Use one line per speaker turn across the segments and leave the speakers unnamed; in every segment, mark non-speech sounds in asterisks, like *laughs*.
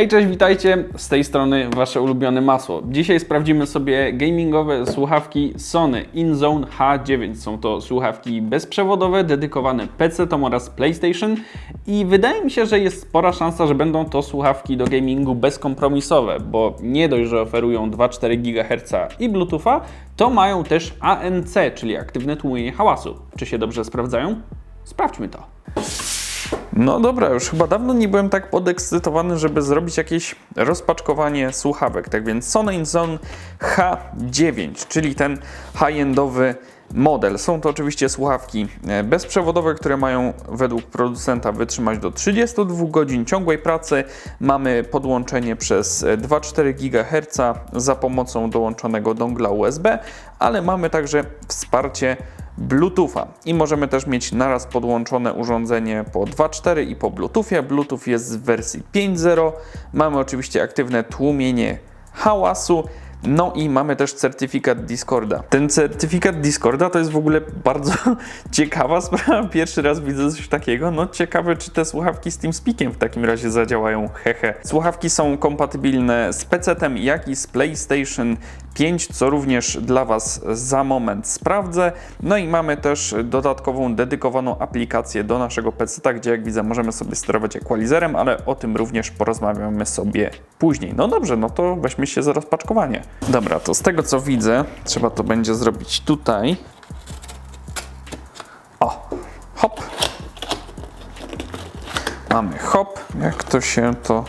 Hej, cześć, witajcie. Z tej strony wasze ulubione masło. Dzisiaj sprawdzimy sobie gamingowe słuchawki Sony InZone H9. Są to słuchawki bezprzewodowe, dedykowane PC-tom oraz PlayStation i wydaje mi się, że jest spora szansa, że będą to słuchawki do gamingu bezkompromisowe, bo nie dość, że oferują 2,4 GHz i Bluetootha, to mają też ANC, czyli aktywne tłumienie hałasu. Czy się dobrze sprawdzają? Sprawdźmy to.
No dobra, już chyba dawno nie byłem tak podekscytowany, żeby zrobić jakieś rozpaczkowanie słuchawek. Tak więc Sony InZone H9, czyli ten high-endowy model. Są to oczywiście słuchawki e, bezprzewodowe, które mają według producenta wytrzymać do 32 godzin ciągłej pracy. Mamy podłączenie przez e, 2,4 GHz za pomocą dołączonego dongla USB, ale mamy także wsparcie Bluetootha i możemy też mieć naraz podłączone urządzenie po 2.4 i po Bluetoothie. Bluetooth jest w wersji 5.0. Mamy oczywiście aktywne tłumienie hałasu. No i mamy też certyfikat Discorda. Ten certyfikat Discorda to jest w ogóle bardzo *laughs* ciekawa sprawa. Pierwszy raz widzę coś takiego. No ciekawe, czy te słuchawki z TeamSpeakiem w takim razie zadziałają. Hehe. Słuchawki są kompatybilne z PC-tem, jak i z PlayStation 5, co również dla Was za moment sprawdzę. No i mamy też dodatkową, dedykowaną aplikację do naszego PC, gdzie jak widzę możemy sobie sterować equalizerem, ale o tym również porozmawiamy sobie później. No dobrze, no to weźmy się za rozpaczkowanie. Dobra, to z tego co widzę, trzeba to będzie zrobić tutaj. O, hop. Mamy hop. Jak to się to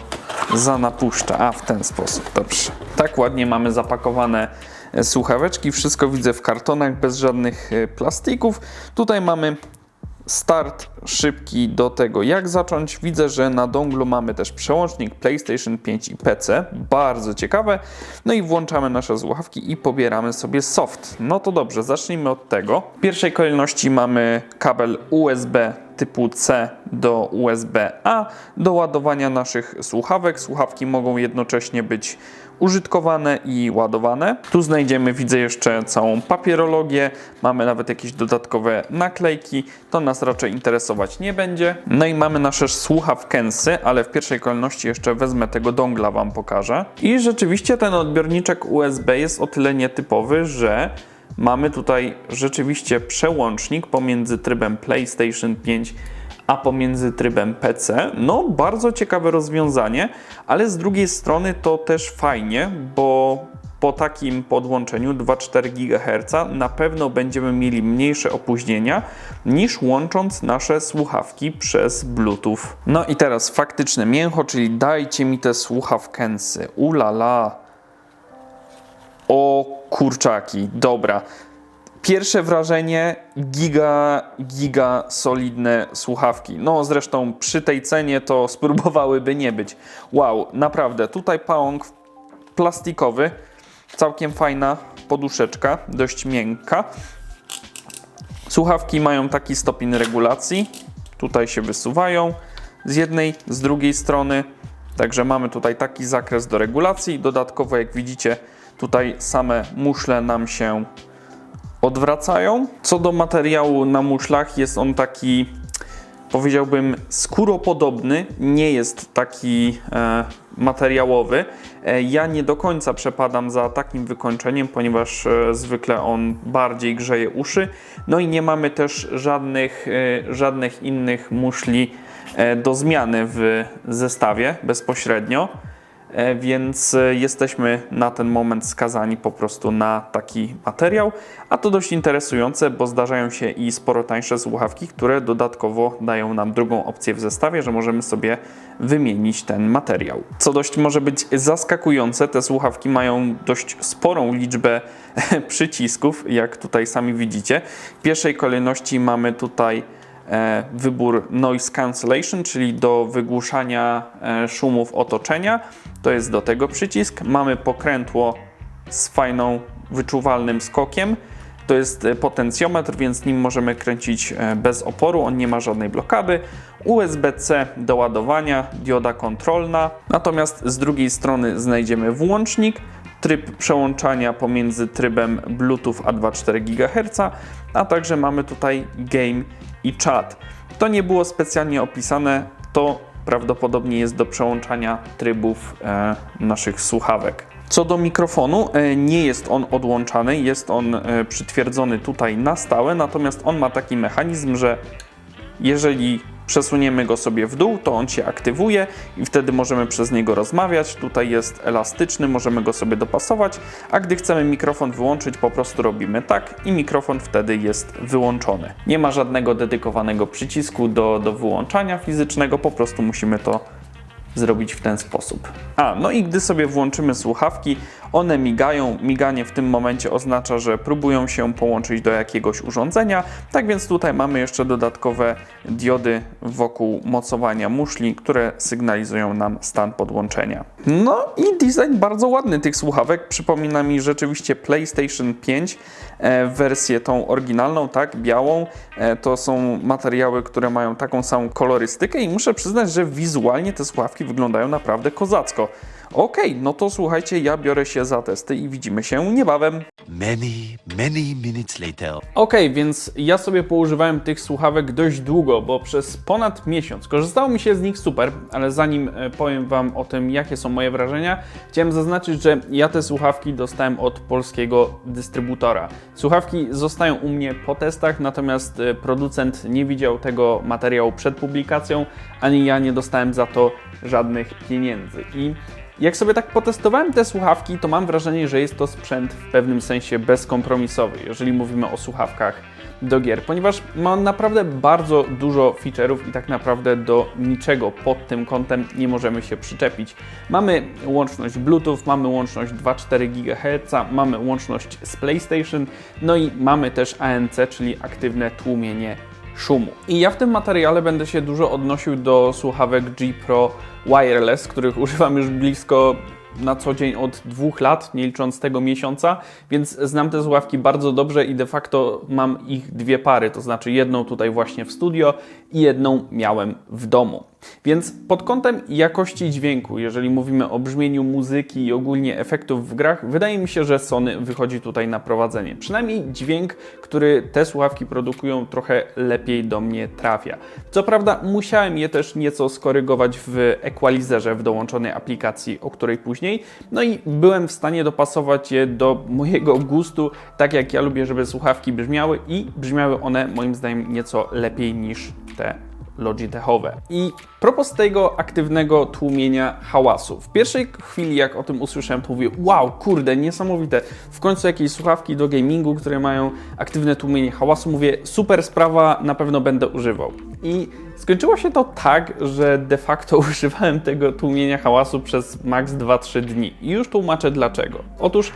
zanapuszcza? A, w ten sposób, dobrze. Tak ładnie mamy zapakowane e, słuchaweczki. Wszystko widzę w kartonach, bez żadnych e, plastików. Tutaj mamy start szybki do tego, jak zacząć. Widzę, że na donglu mamy też przełącznik PlayStation 5 i PC. Bardzo ciekawe. No i włączamy nasze słuchawki i pobieramy sobie soft. No to dobrze, zacznijmy od tego. W pierwszej kolejności mamy kabel USB typu C do USB-A do ładowania naszych słuchawek. Słuchawki mogą jednocześnie być użytkowane i ładowane. Tu znajdziemy, widzę jeszcze całą papierologię, mamy nawet jakieś dodatkowe naklejki, to nas raczej interesować nie będzie. No i mamy nasze słuchawkensy, ale w pierwszej kolejności jeszcze wezmę tego dongla Wam pokażę. I rzeczywiście ten odbiorniczek USB jest o tyle nietypowy, że mamy tutaj rzeczywiście przełącznik pomiędzy trybem PlayStation 5 a pomiędzy trybem PC. No, bardzo ciekawe rozwiązanie, ale z drugiej strony to też fajnie, bo po takim podłączeniu 2,4 GHz na pewno będziemy mieli mniejsze opóźnienia niż łącząc nasze słuchawki przez Bluetooth. No i teraz faktyczne mięcho, czyli dajcie mi te słuchawkensy. Ulala. O kurczaki, dobra. Pierwsze wrażenie giga, giga solidne słuchawki. No zresztą przy tej cenie to *laughs* spróbowałyby nie być. Wow, naprawdę, tutaj pałąk plastikowy, całkiem fajna poduszeczka, dość miękka. Słuchawki mają taki stopień regulacji. Tutaj się wysuwają z jednej, z drugiej strony. Także mamy tutaj taki zakres do regulacji. Dodatkowo, jak widzicie, tutaj same muszle nam się odwracają. Co do materiału na muszlach, jest on taki, powiedziałbym, skóropodobny, nie jest taki e, materiałowy. E, ja nie do końca przepadam za takim wykończeniem, ponieważ e, zwykle on bardziej grzeje uszy. No i nie mamy też żadnych, e, żadnych innych muszli e, do zmiany w zestawie bezpośrednio. E, więc e, jesteśmy na ten moment skazani po prostu na taki materiał. A to dość interesujące, bo zdarzają się i sporo tańsze słuchawki, które dodatkowo dają nam drugą opcję w zestawie, że możemy sobie wymienić ten materiał. Co dość może być zaskakujące, te słuchawki mają dość sporą liczbę *laughs* przycisków, jak tutaj sami widzicie. W pierwszej kolejności mamy tutaj wybór noise cancellation, czyli do wygłuszania e, szumów otoczenia. To jest do tego przycisk. Mamy pokrętło z fajną, wyczuwalnym skokiem. To jest e, potencjometr, więc nim możemy kręcić e, bez oporu, on nie ma żadnej blokady. USB-C do ładowania, dioda kontrolna. Natomiast z drugiej strony znajdziemy włącznik, tryb przełączania pomiędzy trybem Bluetooth a 2,4 GHz, a także mamy tutaj game i chat. To nie było specjalnie opisane, to
prawdopodobnie jest do przełączania trybów e, naszych słuchawek. Co do mikrofonu, e, nie jest on odłączany, jest on e, przytwierdzony tutaj na stałe, natomiast on ma taki mechanizm, że jeżeli przesuniemy go sobie w dół, to on się aktywuje i wtedy możemy przez niego rozmawiać. Tutaj jest elastyczny, możemy go sobie dopasować, a gdy chcemy mikrofon wyłączyć, po prostu robimy tak i mikrofon wtedy jest wyłączony. Nie ma żadnego dedykowanego przycisku do, do wyłączania fizycznego, po prostu musimy to zrobić w ten sposób. A, no i gdy sobie włączymy słuchawki, one migają. Miganie w tym momencie oznacza, że próbują się połączyć do jakiegoś urządzenia. Tak więc tutaj mamy jeszcze dodatkowe diody wokół mocowania muszli, które sygnalizują nam stan podłączenia. No i design bardzo ładny tych słuchawek. Przypomina mi rzeczywiście PlayStation 5, e, wersję tą oryginalną, tak, białą. E, to są materiały, które mają taką samą kolorystykę i muszę przyznać, że wizualnie te słuchawki wyglądają naprawdę kozacko. Okej, no to słuchajcie, ja biorę się za testy i widzimy się niebawem.
Many, many minutes later.
Okej, więc ja sobie poużywałem tych słuchawek dość długo, bo przez ponad miesiąc korzystało mi się z nich super, ale zanim e, powiem Wam o tym, jakie są moje wrażenia, chciałem zaznaczyć, że ja te słuchawki dostałem od polskiego dystrybutora. Słuchawki zostają u mnie po testach, natomiast e, producent nie widział tego materiału przed publikacją, ani ja nie dostałem za to żadnych pieniędzy. I jak sobie tak potestowałem te słuchawki, to mam wrażenie, że jest to sprzęt w pewnym sensie bezkompromisowy, jeżeli mówimy o słuchawkach do gier, ponieważ ma on naprawdę bardzo dużo feature'ów i tak naprawdę do niczego pod tym kątem nie możemy się przyczepić. Mamy łączność Bluetooth, mamy łączność 2,4 GHz, mamy łączność z PlayStation, no i mamy też ANC, czyli aktywne tłumienie szumu. I ja w tym materiale będę się dużo odnosił do słuchawek G Pro Wireless, których używam już blisko na co dzień od dwóch lat, nie licząc tego miesiąca, więc znam te słuchawki bardzo dobrze i de facto mam ich dwie pary, to znaczy jedną tutaj właśnie w studio i jedną miałem w domu. Więc pod kątem jakości dźwięku, jeżeli mówimy o brzmieniu muzyki i ogólnie efektów w grach, wydaje mi się, że Sony wychodzi tutaj na prowadzenie. Przynajmniej dźwięk, który te słuchawki produkują, trochę lepiej do mnie trafia. Co prawda, musiałem je też nieco skorygować w equalizerze w dołączonej aplikacji, o której później. No i byłem w stanie dopasować je do mojego gustu, tak jak ja lubię, żeby słuchawki brzmiały i brzmiały one moim zdaniem nieco lepiej niż te Logitechowe. I propos tego aktywnego tłumienia hałasu. W pierwszej chwili, jak o tym usłyszałem, to mówię, wow, kurde, niesamowite. W końcu jakieś słuchawki do gamingu, które mają aktywne tłumienie hałasu. Mówię, super sprawa, na pewno będę używał. I skończyło się to tak, że de facto *laughs* używałem tego tłumienia hałasu przez max 2-3 dni. I już tłumaczę dlaczego. Otóż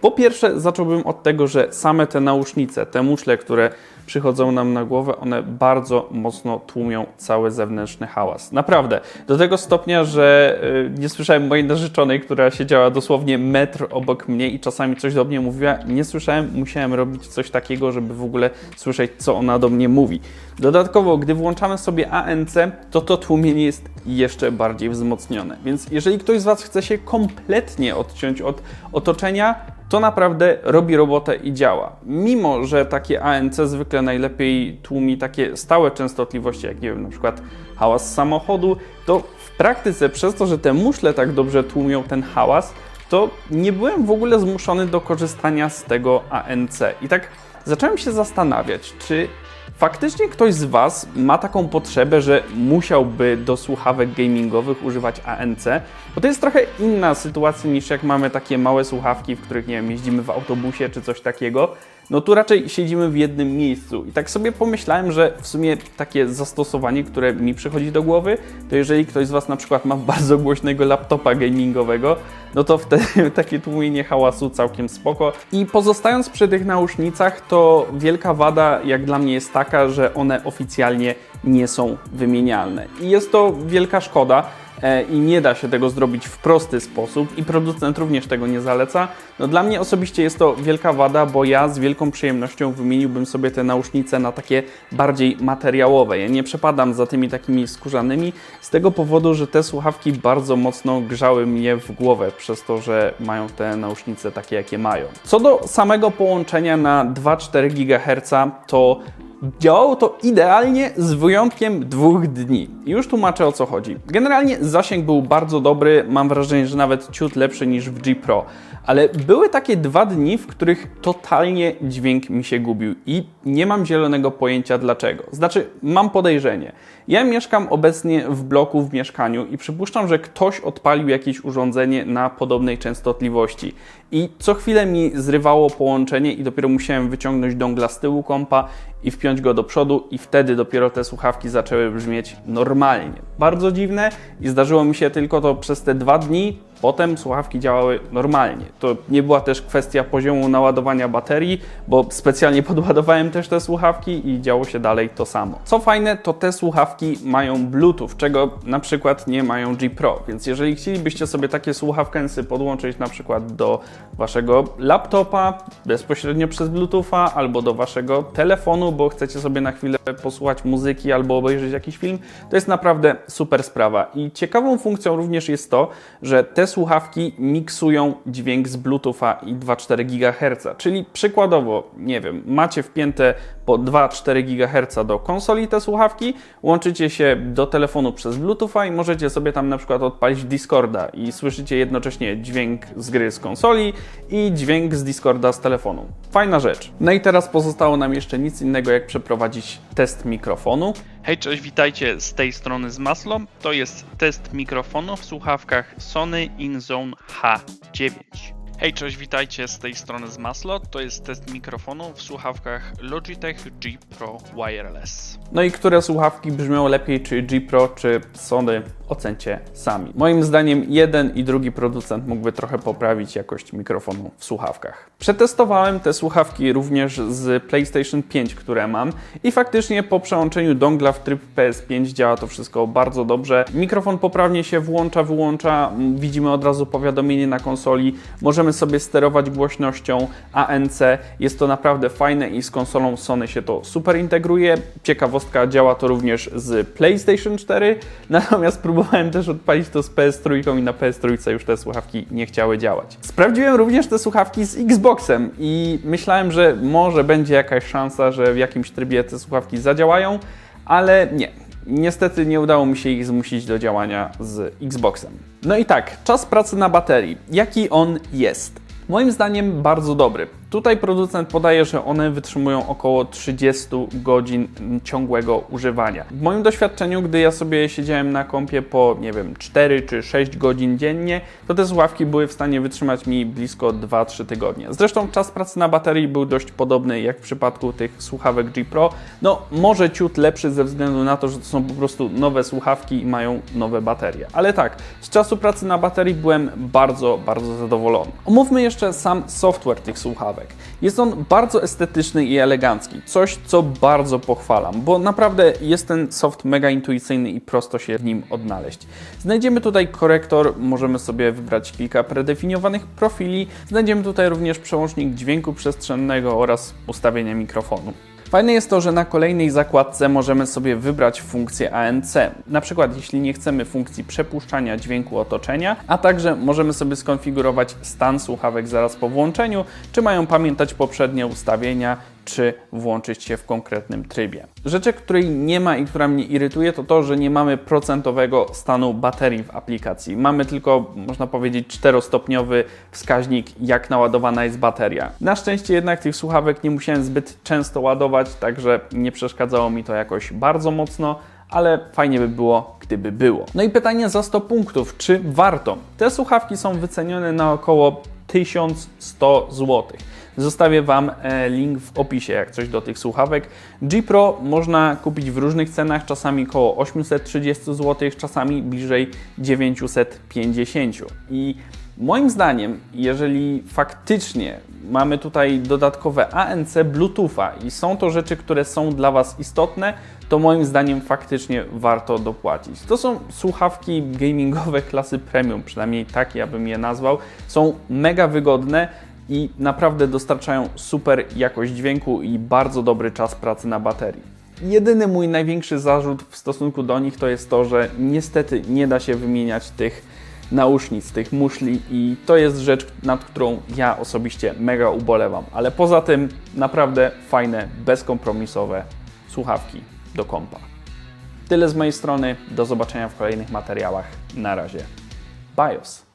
po pierwsze, zacząłbym od tego, że same te nausznice, te muszle, które przychodzą nam na głowę, one bardzo mocno tłumią cały zewnętrzny hałas. Naprawdę. Do tego stopnia, że y, nie słyszałem mojej narzeczonej, która siedziała dosłownie metr obok mnie i czasami coś do mnie mówiła. Nie słyszałem, musiałem robić coś takiego, żeby w ogóle słyszeć, co ona do mnie mówi. Dodatkowo, gdy włączamy sobie ANC, to to tłumienie jest jeszcze bardziej wzmocnione. Więc jeżeli ktoś z Was chce się kompletnie odciąć od otoczenia, to naprawdę robi robotę i działa. Mimo, że takie ANC zwykle najlepiej tłumi takie stałe częstotliwości, jak nie wiem, na przykład hałas samochodu, to w praktyce przez to, że te muszle tak dobrze tłumią ten hałas, to nie byłem w ogóle zmuszony do korzystania z tego ANC. I tak zacząłem się zastanawiać, czy faktycznie ktoś z Was ma taką potrzebę, że musiałby do słuchawek gamingowych używać ANC, bo to jest trochę inna sytuacja niż jak mamy takie małe słuchawki, w których nie wiem, jeździmy w autobusie czy coś takiego. No tu raczej siedzimy w jednym miejscu. I tak sobie pomyślałem, że w sumie takie zastosowanie, które mi przychodzi do głowy, to jeżeli ktoś z Was na przykład ma *laughs* bardzo głośnego laptopa gamingowego, no to wtedy *laughs* takie tłumienie hałasu całkiem spoko. I pozostając przy tych nausznicach, to wielka wada jak dla mnie jest taka, że one oficjalnie nie są wymienialne. I jest to wielka szkoda i nie da się tego zrobić w prosty sposób i producent również tego nie zaleca. No dla mnie osobiście jest to wielka wada, bo ja z wielką przyjemnością wymieniłbym sobie te nausznice na takie bardziej materiałowe. Ja nie przepadam za tymi takimi skórzanymi z tego powodu, że te słuchawki bardzo mocno grzały mnie w głowę przez to, że mają te nausznice takie jakie mają. Co do samego połączenia na 2,4 GHz, to Działało to idealnie z wyjątkiem dwóch dni. Już tłumaczę o co chodzi. Generalnie zasięg był bardzo dobry, mam wrażenie, że nawet ciut lepszy niż w G Pro, ale były takie dwa dni, w których totalnie dźwięk mi się gubił i nie mam zielonego pojęcia dlaczego. Znaczy, mam podejrzenie. Ja mieszkam obecnie w bloku w mieszkaniu i przypuszczam, że ktoś odpalił jakieś urządzenie na podobnej częstotliwości. I co chwilę mi zrywało połączenie i dopiero musiałem wyciągnąć dongla z tyłu kompa i wpiąć go do przodu i wtedy dopiero te słuchawki zaczęły brzmieć normalnie. Bardzo dziwne i zdarzyło mi się tylko to przez te dwa dni. Potem słuchawki działały normalnie. To nie była też kwestia poziomu naładowania baterii, bo specjalnie *laughs* podładowałem też te słuchawki i działo się dalej to samo. Co fajne, to te słuchawki mają Bluetooth, czego na przykład nie mają G Pro, więc jeżeli chcielibyście sobie takie słuchawkęsy podłączyć na przykład do waszego laptopa bezpośrednio przez Bluetootha albo do waszego telefonu, bo chcecie sobie na chwilę posłuchać muzyki albo obejrzeć jakiś film, to jest naprawdę super sprawa. I ciekawą funkcją również jest to, że te słuchawki miksują dźwięk z Bluetootha i 2,4 GHz, czyli przykładowo, nie wiem, macie wpięte po 2,4 GHz do konsoli te słuchawki, łączycie się do telefonu przez Bluetootha i możecie sobie tam na przykład odpalić Discorda i słyszycie jednocześnie dźwięk z gry z konsoli i dźwięk z Discorda z telefonu. Fajna rzecz. No i teraz pozostało nam jeszcze nic innego jak przeprowadzić test mikrofonu.
Hej, cześć, witajcie z tej strony z Maslo. To jest test mikrofonu w słuchawkach Sony InZone H9. Hej, cześć, witajcie z tej strony z Maslo. To jest test mikrofonu w słuchawkach Logitech G Pro Wireless.
No i które słuchawki brzmią lepiej, czy G Pro, czy Sony, ocencie sami. Moim zdaniem jeden i drugi producent mógłby trochę poprawić jakość mikrofonu w słuchawkach. Przetestowałem te słuchawki również z PlayStation 5, które mam i faktycznie po przełączeniu dongla w tryb PS5 działa to wszystko bardzo dobrze. Mikrofon poprawnie się włącza, wyłącza, widzimy od razu powiadomienie na konsoli, możemy sobie sterować głośnością ANC. Jest to naprawdę fajne i z konsolą Sony się to super integruje. Ciekawostka, działa to również z PlayStation 4, *laughs* natomiast próbowałem też odpalić to z PS3 i na PS3 już te słuchawki nie chciały działać. Sprawdziłem również te słuchawki z Xboxem i myślałem, że może będzie jakaś szansa, że w jakimś trybie te słuchawki zadziałają, ale nie. Niestety nie udało mi się ich zmusić do działania z Xboxem. No i tak, czas pracy na baterii. Jaki on jest? Moim zdaniem bardzo dobry. Tutaj producent podaje, że one wytrzymują około 30 godzin ciągłego używania. W moim doświadczeniu, gdy ja sobie siedziałem na kompie po, nie wiem, 4 czy 6 godzin dziennie, to te słuchawki były w stanie wytrzymać mi blisko 2-3 tygodnie. Zresztą czas pracy na baterii był dość podobny jak w przypadku tych słuchawek G Pro. No, może ciut lepszy ze względu na to, że to są po prostu nowe słuchawki i mają nowe baterie. Ale tak, z czasu pracy na baterii byłem bardzo, bardzo zadowolony. Omówmy jeszcze sam software tych słuchawek. Jest on bardzo estetyczny i elegancki, coś co bardzo pochwalam, bo naprawdę jest ten soft mega intuicyjny i prosto się w nim odnaleźć. Znajdziemy tutaj korektor, możemy sobie wybrać kilka predefiniowanych profili, znajdziemy tutaj również przełącznik dźwięku przestrzennego oraz ustawienia mikrofonu. Fajne jest to, że na kolejnej zakładce możemy sobie wybrać funkcję ANC. Na przykład jeśli nie chcemy funkcji przepuszczania dźwięku otoczenia, a także możemy sobie skonfigurować stan słuchawek zaraz po włączeniu, czy mają pamiętać poprzednie ustawienia, czy włączyć się w konkretnym trybie. Rzeczy, której nie ma i która mnie irytuje, to to, że nie mamy procentowego stanu baterii w aplikacji. Mamy tylko, można powiedzieć, czterostopniowy wskaźnik, jak naładowana jest bateria. Na szczęście jednak tych słuchawek nie musiałem zbyt często ładować, także nie przeszkadzało mi to jakoś bardzo mocno ale fajnie by było, gdyby było. No i pytanie za 100 punktów, czy warto? Te słuchawki są wycenione na około 1100 zł. Zostawię Wam e, link w opisie, jak coś do tych słuchawek. G Pro można kupić w różnych cenach, czasami około 830 zł, czasami bliżej 950. I moim zdaniem, jeżeli faktycznie mamy tutaj dodatkowe ANC Bluetootha i są to rzeczy, które są dla Was istotne, to moim zdaniem faktycznie warto dopłacić. To są słuchawki gamingowe klasy premium, przynajmniej tak ja bym je nazwał. Są mega wygodne i naprawdę dostarczają super jakość dźwięku i bardzo dobry czas pracy na baterii. Jedyny mój największy zarzut w stosunku do nich to jest to, że niestety nie da się wymieniać tych nausznic, tych muszli i to jest rzecz, nad którą ja osobiście mega ubolewam. Ale poza tym naprawdę fajne, bezkompromisowe słuchawki do kompa. Tyle z mojej strony. Do zobaczenia w kolejnych materiałach. Na razie. BIOS.